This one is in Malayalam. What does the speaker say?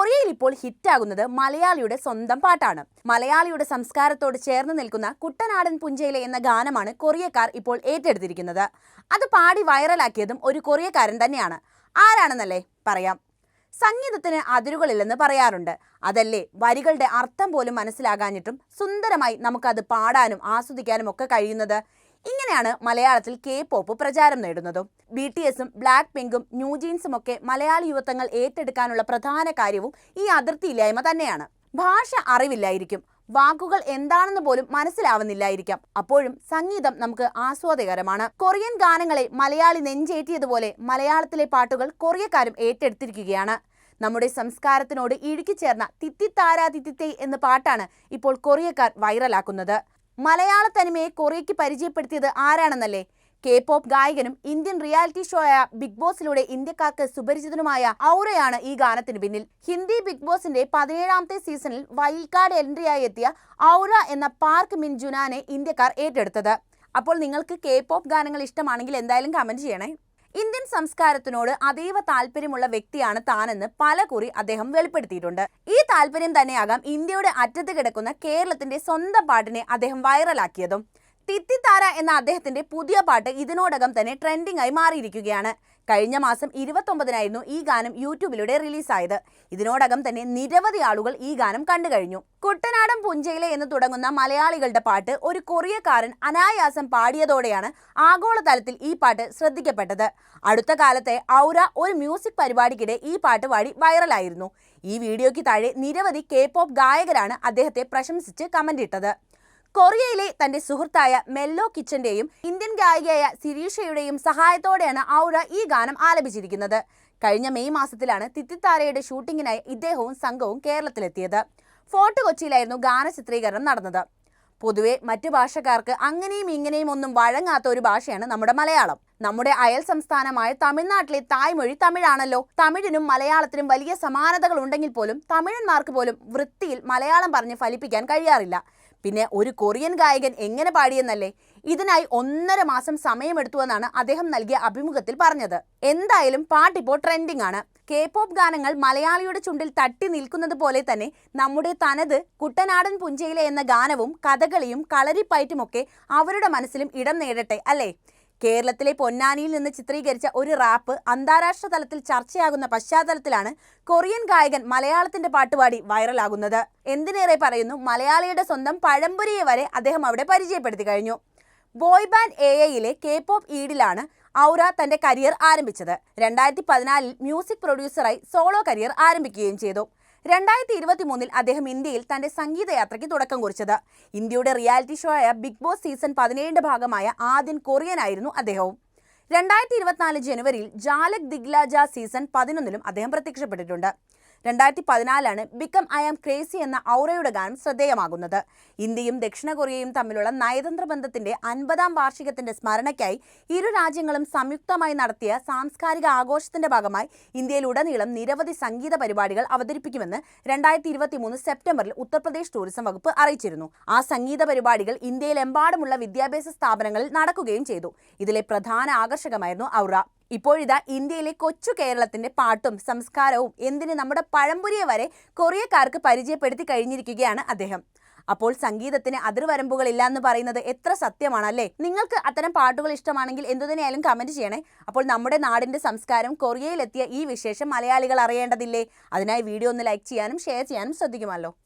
കൊറിയയിൽ ഇപ്പോൾ ഹിറ്റാകുന്നത് മലയാളിയുടെ സ്വന്തം പാട്ടാണ്. മലയാളിയുടെ സംസ്കാരത്തോട് ചേർന്ന് നിൽക്കുന്ന കുട്ടനാടൻ പുഞ്ചയിലെ എന്ന ഗാനമാണ് കൊറിയക്കാർ ഇപ്പോൾ ഏറ്റെടുത്തിരിക്കുന്നത്. അത് പാടി വൈറലാക്കിയതും ഒരു കൊറിയക്കാരൻ തന്നെയാണ്. ആരാണെന്നല്ലേ പറയാം. സംഗീതത്തിന് അതിരുകളില്ലെന്ന് പറയാറുണ്ട്. അതല്ലേ വരികളുടെ അർത്ഥം പോലും മനസ്സിലാകാഞ്ഞിട്ടും സുന്ദരമായി നമുക്കത് പാടാനും ആസ്വദിക്കാനും ഒക്കെ കഴിയുന്നത്? ഇങ്ങനെയാണ് മലയാളത്തിൽ കെ പോപ്പ് പ്രചാരം നേടുന്നതും. ബി ടി എസും ബ്ലാക്ക് പിങ്കും ന്യൂജീൻസും ഒക്കെ മലയാളി യുവത്വങ്ങൾ ഏറ്റെടുക്കാനുള്ള പ്രധാന കാര്യവും ഈ അതിർത്തിയില്ലായ്മ തന്നെയാണ്. ഭാഷ അറിവില്ലായിരിക്കും. വാക്കുകൾ എന്താണെന്ന് പോലും മനസ്സിലാവുന്നില്ലായിരിക്കാം. അപ്പോഴും സംഗീതം നമുക്ക് ആസ്വാദകരമാണ്. കൊറിയൻ ഗാനങ്ങളെ മലയാളി നെഞ്ചേറ്റിയതുപോലെ മലയാളത്തിലെ പാട്ടുകൾ കൊറിയക്കാരും ഏറ്റെടുത്തിരിക്കുകയാണ്. നമ്മുടെ സംസ്കാരത്തിനോട് ഇഴുകിച്ചേർന്ന തിത്തി തിത്തിത്തേ എന്ന പാട്ടാണ് ഇപ്പോൾ കൊറിയക്കാർ വൈറലാക്കുന്നത്. മലയാള തനിമയെ കൊറിയയ്ക്ക് പരിചയപ്പെടുത്തിയത് ആരാണെന്നല്ലേ? കെ പോപ്പ് ഗായകനും ഇന്ത്യൻ റിയാലിറ്റി ഷോ ആയ ബിഗ് ബോസിലൂടെ ഇന്ത്യക്കാർക്ക് സുപരിചിതനുമായ ഔറയാണ് ഈ ഗാനത്തിന് പിന്നിൽ. ഹിന്ദി ബിഗ് ബോസിന്റെ പതിനേഴാമത്തെ സീസണിൽ വൈൽഡ് കാർഡ് എൻട്രിയായി എത്തിയ ഔറ എന്ന പാർക്ക് മിൻ ജുനാനെ ഇന്ത്യക്കാർ ഏറ്റെടുത്തത്. അപ്പോൾ നിങ്ങൾക്ക് കെ പോപ്പ് ഗാനങ്ങൾ ഇഷ്ടമാണെങ്കിൽ എന്തായാലും കമന്റ് ചെയ്യണേ. ഇന്ത്യൻ സംസ്കാരത്തിനോട് അതീവ താല്പര്യമുള്ള വ്യക്തിയാണ് താനെന്ന് പലകുറി അദ്ദേഹം വെളിപ്പെടുത്തിയിട്ടുണ്ട്. ഈ താല്പര്യം തന്നെയാകാം ഇന്ത്യയുടെ അറ്റത്ത് കിടക്കുന്ന കേരളത്തിന്റെ സ്വന്തം പാട്ടിനെ അദ്ദേഹം വൈറലാക്കിയതും. തിത്തിത്താര എന്ന അദ്ദേഹത്തിന്റെ പുതിയ പാട്ട് ഇതിനോടകം തന്നെ ട്രെൻഡിംഗ് ആയി മാറിയിരിക്കുകയാണ്. കഴിഞ്ഞ മാസം ഇരുപത്തൊമ്പതിനായിരുന്നു ഈ ഗാനം യൂട്യൂബിലൂടെ റിലീസായത്. ഇതിനോടകം തന്നെ നിരവധി ആളുകൾ ഈ ഗാനം കണ്ടു കഴിഞ്ഞു കുട്ടനാടൻ പുഞ്ചയിലെ എന്ന് തുടങ്ങുന്ന മലയാളികളുടെ പാട്ട് ഒരു കൊറിയക്കാരൻ അനായാസം പാടിയതോടെയാണ് ആഗോളതലത്തിൽ ഈ പാട്ട് ശ്രദ്ധിക്കപ്പെട്ടത്. അടുത്ത കാലത്തെ ഔര ഒരു മ്യൂസിക് പരിപാടിക്കിടെ ഈ പാട്ട് പാടി വൈറലായിരുന്നു. ഈ വീഡിയോയ്ക്ക് താഴെ നിരവധി കെ ഗായകരാണ് അദ്ദേഹത്തെ പ്രശംസിച്ച് കമന്റ് ഇട്ടത്. കൊറിയയിലെ തന്റെ സുഹൃത്തായ മെല്ലോ കിച്ചന്റെയും ഇന്ത്യൻ ഗായികയായ സിരീഷയുടെയും സഹായത്തോടെയാണ് ഔറ ഈ ഗാനം ആലപിച്ചിരിക്കുന്നത്. കഴിഞ്ഞ മെയ് മാസത്തിലാണ് തിത്തിത്താരയുടെ ഷൂട്ടിങ്ങിനായി ഇദ്ദേഹവും സംഘവും കേരളത്തിലെത്തിയത്. ഫോർട്ട് കൊച്ചിയിലായിരുന്നു ഗാന ചിത്രീകരണം നടന്നത്. പൊതുവെ മറ്റു ഭാഷക്കാർക്ക് അങ്ങനെയും ഇങ്ങനെയും ഒന്നും വഴങ്ങാത്ത ഒരു ഭാഷയാണ് നമ്മുടെ മലയാളം. നമ്മുടെ അയൽ സംസ്ഥാനമായ തമിഴ്നാട്ടിലെ തായ്മൊഴി തമിഴാണല്ലോ. തമിഴിനും മലയാളത്തിനും വലിയ സമാനതകൾ ഉണ്ടെങ്കിൽ പോലും തമിഴന്മാർക്ക് പോലും വൃത്തിയിൽ മലയാളം പറഞ്ഞ് ഫലിപ്പിക്കാൻ കഴിയാറില്ല. പിന്നെ ഒരു കൊറിയൻ ഗായകൻ എങ്ങനെ പാടിയെന്നല്ലേ? ഇതിനായി ഒന്നര മാസം സമയമെടുത്തുവെന്നാണ് അദ്ദേഹം നൽകിയ അഭിമുഖത്തിൽ പറഞ്ഞത്. എന്തായാലും പാട്ടിപ്പോൾ ട്രെൻഡിംഗ് ആണ്. കെ പോപ്പ് ഗാനങ്ങൾ മലയാളിയുടെ ചുണ്ടിൽ തട്ടി നിൽക്കുന്നത് പോലെ തന്നെ നമ്മുടെ തനത് കുട്ടനാടൻ പുഞ്ചയിലെ എന്ന ഗാനവും കഥകളിയും കളരിപ്പയറ്റുമൊക്കെ അവരുടെ മനസ്സിലും ഇടം നേടട്ടെ അല്ലേ? കേരളത്തിലെ പൊന്നാനിയിൽ നിന്ന് ചിത്രീകരിച്ച ഒരു റാപ്പ് അന്താരാഷ്ട്ര തലത്തിൽ ചർച്ചയാകുന്ന പശ്ചാത്തലത്തിലാണ് കൊറിയൻ ഗായകൻ മലയാളത്തിന്റെ പാട്ടുപാടി വൈറലാകുന്നത്. എന്തിനേറെ പറയുന്നു മലയാളിയുടെ സ്വന്തം പഴംപുരിയെ വരെ അദ്ദേഹം അവിടെ പരിചയപ്പെടുത്തി കഴിഞ്ഞു. ബോയ് ബാൻഡ് എ ഐയിലെ കെ പോപ്പ് ഈഡിലാണ് ഔറ തന്റെ കരിയർ ആരംഭിച്ചത്. രണ്ടായിരത്തി പതിനാലിൽ മ്യൂസിക് പ്രൊഡ്യൂസറായി സോളോ കരിയർ ആരംഭിക്കുകയും ചെയ്തു. രണ്ടായിരത്തി ഇരുപത്തി മൂന്നിൽ അദ്ദേഹം ഇന്ത്യയിൽ തന്റെ സംഗീതയാത്രയ്ക്ക് തുടക്കം കുറിച്ചത്. ഇന്ത്യയുടെ റിയാലിറ്റി ഷോ ആയ ബിഗ് ബോസ് സീസൺ പതിനേഴിന്റെ ഭാഗമായ ആദ്യൻ കൊറിയനായിരുന്നു അദ്ദേഹവും. രണ്ടായിരത്തി ഇരുപത്തിനാല് ജനുവരിയിൽ ജാലക് ദിഗ്ലാജ സീസൺ പതിനൊന്നിലും അദ്ദേഹം പ്രത്യക്ഷപ്പെട്ടിട്ടുണ്ട്. രണ്ടായിരത്തി പതിനാലാണ് ബിക്കം ഐ ആം ക്രേസി എന്ന ഔറയുടെ ഗാനം ശ്രദ്ധേയമാകുന്നത്. ഇന്ത്യയും ദക്ഷിണ കൊറിയയും തമ്മിലുള്ള നയതന്ത്ര ബന്ധത്തിന്റെ അൻപതാം വാർഷികത്തിന്റെ സ്മരണയ്ക്കായി ഇരു രാജ്യങ്ങളും സംയുക്തമായി നടത്തിയ സാംസ്കാരിക ആഘോഷത്തിന്റെ ഭാഗമായി ഇന്ത്യയിലുടനീളം നിരവധി സംഗീത പരിപാടികൾ അവതരിപ്പിക്കുമെന്ന് രണ്ടായിരത്തി ഇരുപത്തി മൂന്ന് സെപ്റ്റംബറിൽ ഉത്തർപ്രദേശ് ടൂറിസം വകുപ്പ് അറിയിച്ചിരുന്നു. ആ സംഗീത പരിപാടികൾ ഇന്ത്യയിലെമ്പാടുമുള്ള വിദ്യാഭ്യാസ സ്ഥാപനങ്ങളിൽ നടക്കുകയും ചെയ്തു. ഇതിലെ പ്രധാന ആകർഷകമായിരുന്നു ഔറ. ഇപ്പോഴിതാ ഇന്ത്യയിലെ കൊച്ചു കേരളത്തിന്റെ പാട്ടും സംസ്കാരവും എന്തിന് നമ്മുടെ പഴംപുരിയെ വരെ കൊറിയക്കാർക്ക് പരിചയപ്പെടുത്തി കഴിഞ്ഞിരിക്കുകയാണ് അദ്ദേഹം. അപ്പോൾ സംഗീതത്തിന് അതിർവരമ്പുകളില്ല എന്ന് പറയുന്നത് എത്ര സത്യമാണ് അല്ലേ നിങ്ങൾക്ക് അത്തരം പാട്ടുകൾ ഇഷ്ടമാണെങ്കിൽ എന്തുതന്നെയായാലും കമന്റ് ചെയ്യണേ. അപ്പോൾ നമ്മുടെ നാടിന്റെ സംസ്കാരം കൊറിയയിലെത്തിയ ഈ വിശേഷം മലയാളികൾ അറിയേണ്ടതില്ലേ? അതിനായി വീഡിയോ ഒന്ന് ലൈക്ക് ചെയ്യാനും ഷെയർ ചെയ്യാനും ശ്രദ്ധിക്കുമല്ലോ.